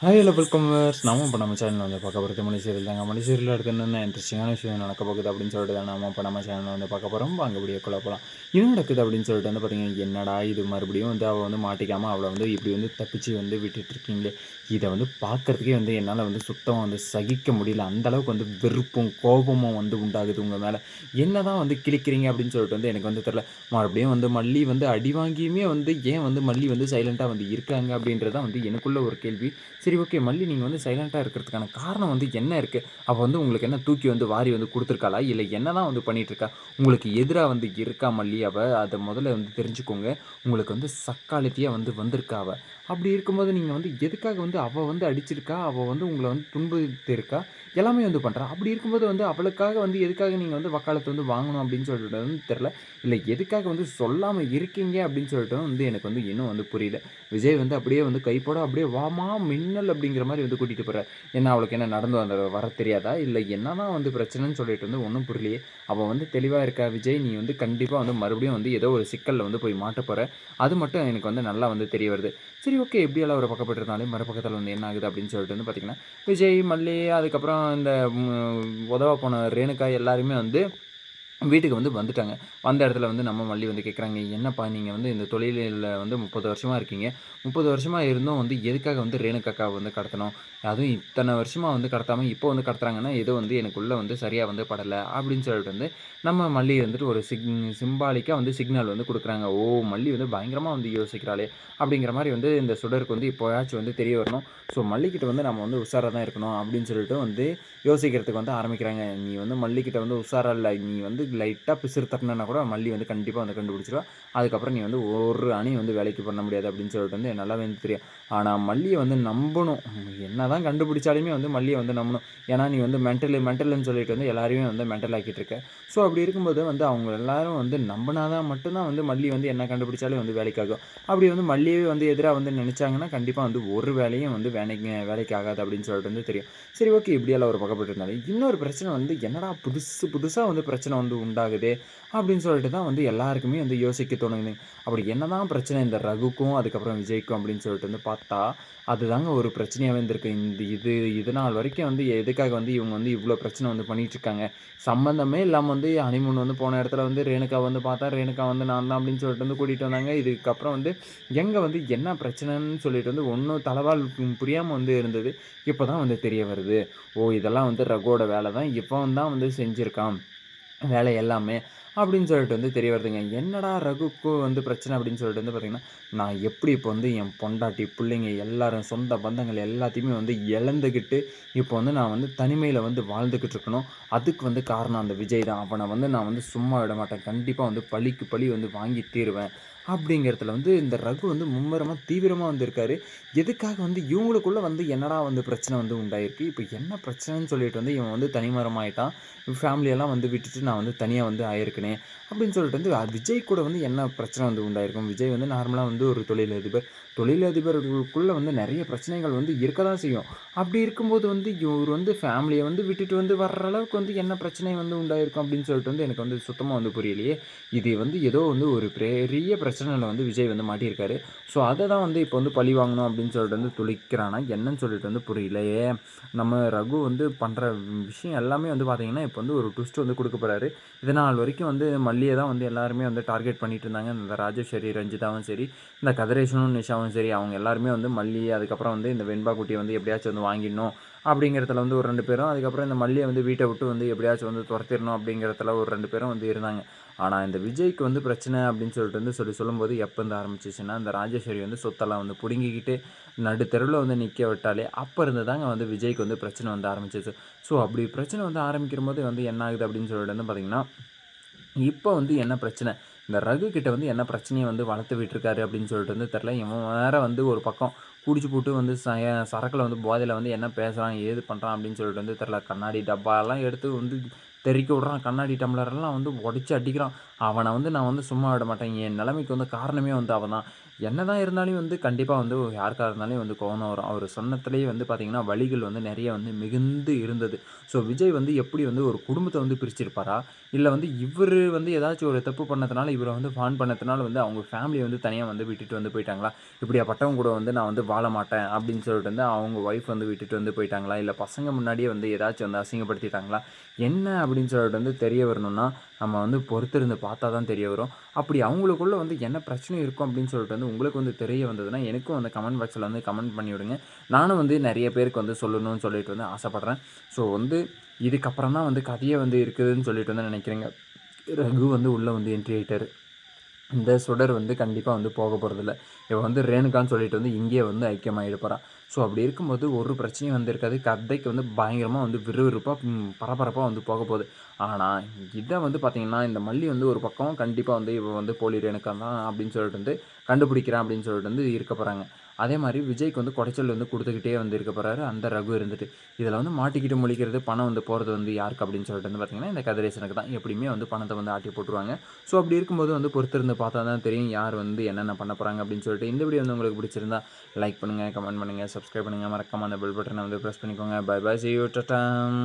Hi hello welcome verse நாம இப்போ நம்ம சேனல் வந்து பார்க்க போகிறது மணி சீரியல் தாங்க. மணி சீரியல் அடுத்து என்னென்ன இன்ட்ரெஸ்டிங்கான விஷயம் நடக்க போகுது அப்படின்னு சொல்லிட்டு தான் நாம இப்போ நம்ம சேனலில் வந்து பார்க்க போகிறோம் அங்கே வீடியோ கொள்ள போகலாம் என்ன நடக்குது அப்படின்னு சொல்லிட்டு வந்து பார்த்தீங்கன்னா என்னடா இது? மறுபடியும் வந்து அவள் வந்து மாட்டிக்காமல் அவளை வந்து இப்படி வந்து தப்பிச்சு வந்து விட்டுட்டு இருக்கீங்களே. இதை வந்து பார்க்கறதுக்கே வந்து என்னால் வந்து சுத்தமாக வந்து சகிக்க முடியல. அந்தளவுக்கு வந்து வெறுப்பும் கோபமும் வந்து உண்டாகுது உங்கள் மேலே. என்ன தான் வந்து கிழிக்கிறீங்க அப்படின்னு சொல்லிட்டு வந்து எனக்கு வந்து தெரில மறுபடியும் வந்து மல்லி வந்து அடி வாங்கியுமே வந்து ஏன் வந்து மல்லி வந்து சைலண்ட்டாக வந்து இருக்காங்க அப்படின்றதான் வந்து எனக்குள்ள ஒரு கேள்வி. சரி ஓகே. மல்லி நீங்கள் வந்து சைலண்ட்டாக இருக்கிறதுக்கான காரணம் வந்து என்ன இருக்குது அவள் வந்து உங்களுக்கு என்ன தூக்கி வந்து வாரி வந்து கொடுத்துருக்காளா? இல்லை என்ன தான் வந்து பண்ணிகிட்ருக்கா உங்களுக்கு எதிராக வந்து இருக்கா மல்லி அவள் அதை முதல்ல வந்து தெரிஞ்சுக்கோங்க. உங்களுக்கு வந்து சக்காலத்தியாக வந்து வந்திருக்கா அவள் அப்படி இருக்கும்போது நீங்கள் வந்து எதுக்காக வந்து அவள் வந்து அடிச்சிருக்கா? அவள் வந்து உங்களை வந்து துன்புறுத்திருக்கா எல்லாமே வந்து பண்ணுறா அப்படி இருக்கும்போது வந்து அவளுக்காக வந்து எதுக்காக நீங்கள் வந்து வக்காலத்து வந்து வாங்கணும் அப்படின்னு சொல்லிட்டு வந்து தெரில இல்லை எதுக்காக வந்து சொல்லாமல் இருக்கீங்க அப்படின்னு சொல்லிட்டு வந்து எனக்கு வந்து இன்னும் வந்து புரியல. விஜய் வந்து அப்படியே வந்து கைப்போட அப்படியே வாமா மின்னல் அப்படிங்கிற மாதிரி வந்து கூட்டிகிட்டு போகிறார் என்ன அவளுக்கு என்ன நடந்து வந்த வர தெரியாதா? இல்லை என்னதான் வந்து பிரச்சனைன்னு சொல்லிட்டு வந்து ஒன்றும் புரியலையே. அவள் வந்து தெளிவாக இருக்கா? விஜய் நீ வந்து கண்டிப்பாக வந்து மறுபடியும் வந்து ஏதோ ஒரு சிக்கலில் வந்து போய் மாட்ட போகிற அது மட்டும் எனக்கு வந்து நல்லா வந்து தெரிய வருது. சரி ஓகே எப்படியெல்லாம் ஒரு பக்கப்பட்டு மறுபக்கத்தில் வந்து என்ன ஆகுது அப்படின்னு சொல்லிட்டு வந்து பார்த்திங்கன்னா விஜய் மல்லி அதுக்கப்புறம் இந்த உதவ போன ரேணுகா எல்லாருமே வந்து வீட்டுக்கு வந்து வந்துட்டாங்க. வந்த இடத்துல வந்து நம்ம மல்லி வந்து கேட்குறாங்க என்னப்பா நீங்கள் வந்து இந்த தொழிலில் வந்து முப்பது வருஷமாக இருக்கீங்க. முப்பது வருஷமாக இருந்தும் வந்து எதுக்காக வந்து ரேணுகாக்காவை வந்து கடத்தணும்? அதுவும் இத்தனை வருஷமாக வந்து கடத்தாமல் இப்போ வந்து கடத்துறாங்கன்னா ஏதோ வந்து எனக்குள்ளே வந்து சரியாக வந்து படலை. அப்படின்னு சொல்லிட்டு வந்து நம்ம மல்லி வந்துட்டு ஒரு சிக் சிம்பாலிக்காக வந்து சிக்னல் வந்து கொடுக்குறாங்க. ஓ மல்லி வந்து பயங்கரமாக வந்து யோசிக்கிறாளே. அப்படிங்கிற மாதிரி வந்து இந்த சுடருக்கு வந்து இப்போயாச்சும் வந்து தெரிய வரணும். ஸோ மல்லிக்கிட்ட வந்து நம்ம வந்து உஷாராக தான் இருக்கணும் அப்படின்னு சொல்லிட்டு வந்து யோசிக்கிறதுக்கு வந்து ஆரம்பிக்கிறாங்க. நீ வந்து மல்லிக்கிட்ட வந்து உஷாராக இல்லை. நீ வந்து லைட்டாக பிசுறு தட்டினா கூட மல்லி வந்து கண்டிப்பாக வந்து கண்டுபிடிச்சிருவா அதுக்கப்புறம் நீ வந்து ஒரு அணி வந்து வேலைக்கு பண்ண முடியாது அப்படின்னு சொல்லிட்டு வந்து நல்லாவே வந்து தெரியும். ஆனால் மல்லியை வந்து நம்பணும். என்ன தான் கண்டுபிடிச்சாலுமே வந்து மல்லியை வந்து நம்பணும். ஏன்னா நீ வந்து மென்டலு மென்டல்னு சொல்லிட்டு வந்து எல்லாரையுமே வந்து மென்டல் ஆக்கிட்டு இருக்க ஸோ அப்படி இருக்கும்போது வந்து அவங்க எல்லாரும் வந்து நம்பினாதான் மட்டும்தான் வந்து மல்லி வந்து என்ன கண்டுபிடிச்சாலும் வந்து வேலைக்காகும். அப்படி வந்து மல்லியே வந்து எதிராக வந்து நினச்சாங்கன்னா கண்டிப்பாக வந்து ஒரு வேலையும் வந்து வேலைக்கு வேலைக்கு ஆகாது அப்படின்னு சொல்லிட்டு வந்து தெரியும். சரி ஓகே இப்படியெல்லாம் ஒரு பக்கப்பட்டு இருந்தாலும் இன்னொரு பிரச்சனை வந்து என்னடா புதுசு புதுசாக வந்து பிரச்சனை வந்து உண்டாகுது அப்படின்னு சொல்லிட்டு தான் வந்து எல்லாருக்குமே வந்து யோசிக்க தோணுது. அப்படி என்னதான் பிரச்சனை இந்த ரகுக்கும் அதுக்கப்புறம் விஜய்க்கும் அப்படின்னு சொல்லிட்டு வந்து பார்த்து அதுதாங்க ஒரு பிரச்சனையாகவே இருந்திருக்கு இந்த இது இது நாள் வரைக்கும் வந்து எதுக்காக வந்து இவங்க வந்து இவ்வளோ பிரச்சனை வந்து பண்ணிகிட்ருக்காங்க இருக்காங்க சம்மந்தமே இல்லாமல் வந்து ஹனிமூன் வந்து போன இடத்துல வந்து ரேணுகா வந்து பார்த்தா ரேணுகா வந்து நான் தான் அப்படின்னு சொல்லிட்டு வந்து கூட்டிகிட்டு வந்தாங்க. இதுக்கப்புறம் வந்து எங்கே வந்து என்ன பிரச்சனைன்னு சொல்லிட்டு வந்து ஒன்றும் தலைவால் புரியாமல் வந்து இருந்தது. இப்போ தான் வந்து தெரிய வருது. ஓ இதெல்லாம் வந்து ரகுவோட வேலை தான் இப்போ தான் வந்து செஞ்சுருக்கான். வேலை எல்லாமே அப்படின்னு சொல்லிட்டு வந்து தெரிய வருதுங்க. என்னடா ரகுக்கு வந்து பிரச்சனை அப்படின்னு சொல்லிட்டு வந்து பார்த்திங்கன்னா நான் எப்படி இப்போ வந்து என் பொண்டாட்டி பிள்ளைங்க எல்லாரும் சொந்த பந்தங்கள் எல்லாத்தையுமே வந்து இழந்துக்கிட்டு இப்போ வந்து நான் வந்து தனிமையில் வந்து வாழ்ந்துக்கிட்டு இருக்கணும். அதுக்கு வந்து காரணம் அந்த விஜய் தான். அவனை வந்து நான் வந்து சும்மா விட மாட்டேன். கண்டிப்பாக வந்து பழிக்கு பழி வந்து வாங்கி தீருவேன். அப்படிங்கிறதுல வந்து இந்த ரகு வந்து மும்முரமாக தீவிரமாக வந்திருக்காரு. எதுக்காக வந்து இவங்களுக்குள்ளே வந்து என்னடா வந்து பிரச்சனை வந்து உண்டாயிருக்கு? இப்போ என்ன பிரச்சனைன்னு சொல்லிட்டு வந்து இவன் வந்து தனிமரமாயிட்டான். ஃபேமிலியெல்லாம் வந்து விட்டுட்டு நான் வந்து தனியாக வந்து ஆயிருக்கனே அப்படின்னு சொல்லிட்டு வந்து விஜய் கூட வந்து என்ன பிரச்சனை வந்து உண்டாயிருக்கும்? விஜய் வந்து நார்மலாக வந்து ஒரு தொழிலதிபர். தொழிலதிபர்களுக்குள்ளே வந்து நிறைய பிரச்சனைகள் வந்து இருக்க தான் செய்யும். அப்படி இருக்கும்போது வந்து இவர் வந்து ஃபேமிலியை வந்து விட்டுட்டு வந்து வர்ற அளவுக்கு வந்து என்ன பிரச்சனை வந்து உண்டாயிருக்கும் அப்படின்னு சொல்லிட்டு வந்து எனக்கு வந்து சுத்தமாக வந்து புரியலையே. இது வந்து ஏதோ வந்து ஒரு பெரிய பிரச்சனை பிரச்சனையில் வந்து விஜய் வந்து மாட்டியிருக்காரு. ஸோ அதை தான் வந்து இப்போ வந்து பழி வாங்கணும் அப்படின்னு சொல்லிட்டு வந்து துளிக்கிறானா? என்னன்னு சொல்லிட்டு வந்து புரியலையே. நம்ம ரகு வந்து பண்ணுற விஷயம் எல்லாமே வந்து பார்த்தீங்கன்னா இப்போ வந்து ஒரு ட்விஸ்ட் வந்து கொடுக்க போகிறாரு இதனால் வரைக்கும் வந்து மல்லியை தான் வந்து எல்லாருமே வந்து டார்கெட் பண்ணிட்டு இருந்தாங்க. இந்த ராஜேஸ்வரி ரஞ்சிதாவும் சரி இந்த கதிரேஷனும் நிஷாவும் சரி அவங்க எல்லாருமே வந்து மல்லி அதுக்கப்புறம் வந்து இந்த வெண்பா குட்டியை வந்து எப்படியாச்சும் வந்து வாங்கிடணும். அப்படிங்கிறதுல வந்து ஒரு ரெண்டு பேரும். அதுக்கப்புறம் இந்த மல்லியை வந்து வீட்டை விட்டு வந்து எப்படியாச்சும் வந்து துரத்திடணும் அப்படிங்கிறதுல ஒரு ரெண்டு பேரும் வந்து இருந்தாங்க. ஆனால் இந்த விஜய்க்கு வந்து பிரச்சனை அப்படின்னு சொல்லிட்டு வந்து சொல்லி சொல்லும்போது எப்போ இருந்து ஆரம்பிச்சிச்சுன்னா இந்த ராஜேஸ்வரி வந்து சொத்தெல்லாம் வந்து பிடுங்கிக்கிட்டு நடு தெருவில் வந்து நிற்க விட்டாலே அப்போ இருந்து தாங்க வந்து விஜய்க்கு வந்து பிரச்சனை வந்து ஆரம்பிச்சிச்சு. ஸோ அப்படி பிரச்சனை வந்து ஆரம்பிக்கிற போது வந்து என்ன ஆகுது அப்படின்னு சொல்லிட்டு வந்து பார்த்திங்கன்னா இப்போ வந்து என்ன பிரச்சனை? இந்த ரகு கிட்ட வந்து என்ன பிரச்சனையை வந்து வளர்த்து விட்டுருக்காரு அப்படின்னு சொல்லிட்டு வந்து தெரில இவன் வேற வந்து ஒரு பக்கம் குடிச்சு போட்டு வந்து ச சரக்கில் வந்து போதையில் வந்து என்ன பேசுகிறான் ஏது பண்ணுறான் அப்படின்னு சொல்லிட்டு வந்து தெரில கண்ணாடி டப்பாலாம் எடுத்து வந்து தெறிக்க விட்றான். கண்ணாடி டம்ளர்லாம் வந்து உடச்சி அடிக்கிறான். அவனை வந்து நான் வந்து சும்மா விட மாட்டேன். என் நிலைமைக்கு வந்து காரணமே வந்து அவன் தான். என்னதான் இருந்தாலும் வந்து கண்டிப்பாக வந்து யாருக்காக இருந்தாலும் வந்து கோவம் வரும். அவர் சொன்னத்துலேயே வந்து பார்த்திங்கன்னா வழிகள் வந்து நிறைய வந்து மிகுந்து இருந்தது. ஸோ விஜய் வந்து எப்படி வந்து ஒரு குடும்பத்தை வந்து பிரிச்சிருப்பாரா? இல்லை வந்து இவர் வந்து ஏதாச்சும் ஒரு தப்பு பண்ணதுனால இவரை வந்து ஃபான் பண்ணதுனால வந்து அவங்க ஃபேமிலியை வந்து தனியாக வந்து விட்டுட்டு வந்து போயிட்டாங்களா? இப்படியாப்பட்டவங்க கூட வந்து நான் வந்து வாழ மாட்டேன் அப்படின்னு சொல்லிட்டு வந்து அவங்க ஒய்ஃப் வந்து விட்டுட்டு வந்து போயிட்டாங்களா? இல்லை பசங்க முன்னாடியே வந்து ஏதாச்சும் வந்து அசிங்கப்படுத்திட்டாங்களா? என்ன அப்படின்னு சொல்லிட்டு வந்து தெரிய வரணும்னா நம்ம வந்து பொறுத்திருந்து பார்த்தா தான் தெரிய வரும். அப்படி அவங்களுக்குள்ள வந்து என்ன பிரச்சனை இருக்கும் அப்படின்னு சொல்லிட்டு வந்து உங்களுக்கு வந்து தெரிய வந்ததுன்னா எனக்கும் அந்த கமெண்ட் பாக்ஸில் வந்து கமெண்ட் பண்ணி விடுங்க. நானும் வந்து நிறைய பேருக்கு வந்து சொல்லணும்னு சொல்லிட்டு வந்து ஆசைப்பட்றேன். ஸோ வந்து இதுக்கப்புறம் தான் வந்து கதையே வந்து இருக்குதுன்னு சொல்லிட்டு வந்து நினைக்கிறேங்க. ரகு வந்து உள்ளே வந்து என்ட்ரி ஆகிட்டார் இந்த சுடர் வந்து கண்டிப்பாக வந்து போக போகிறதில்ல இவன் வந்து ரேணுகான்னு சொல்லிட்டு வந்து இங்கேயே வந்து ஐக்கியமாகிட போகிறான் ஸோ அப்படி இருக்கும்போது ஒரு பிரச்சனையும் வந்து இருக்காது கதைக்கு வந்து பயங்கரமாக வந்து விறுவிறுப்பாக பரபரப்பாக வந்து போக போகுது. ஆனால் இதை வந்து பார்த்திங்கன்னா இந்த மல்லி வந்து ஒரு பக்கம் கண்டிப்பாக வந்து இவன் வந்து போலி ரேணுகா தான் அப்படின்னு சொல்லிட்டு வந்து கண்டுபிடிக்கிறான் அப்படின்னு சொல்லிட்டு வந்து இருக்க போகிறாங்க அதே மாதிரி விஜய்க்கு வந்து குடைச்சல் வந்து கொடுத்துக்கிட்டே வந்து இருக்க போகிறாரு அந்த ரகு இருந்துட்டு இதில் வந்து மாட்டிக்கிட்டு முழிக்கிறது பணம் வந்து போகிறது வந்து யாருக்கு? அப்படின்னு சொல்லிட்டு வந்து பார்த்திங்கன்னா இந்த கதிரேசனுக்கு தான் எப்படியுமே வந்து பணத்தை வந்து ஆட்டி போட்டுருவாங்க. ஸோ அப்படி இருக்கும்போது வந்து பொறுத்திருந்து பார்த்தா தான் தெரியும் யார் வந்து என்னென்ன பண்ண போகிறாங்க அப்படின்னு சொல்லிட்டு. இந்த வீடியோ வந்து உங்களுக்கு பிடிச்சிருந்தா லைக் பண்ணுங்கள் கமெண்ட் பண்ணுங்கள் சப்ஸ்கிரைப் பண்ணுங்கள் மறக்காமல் அந்த பெல் பட்டனை வந்து ப்ரெஸ் பண்ணிக்கோங்க. Bye bye see you டட்டாம்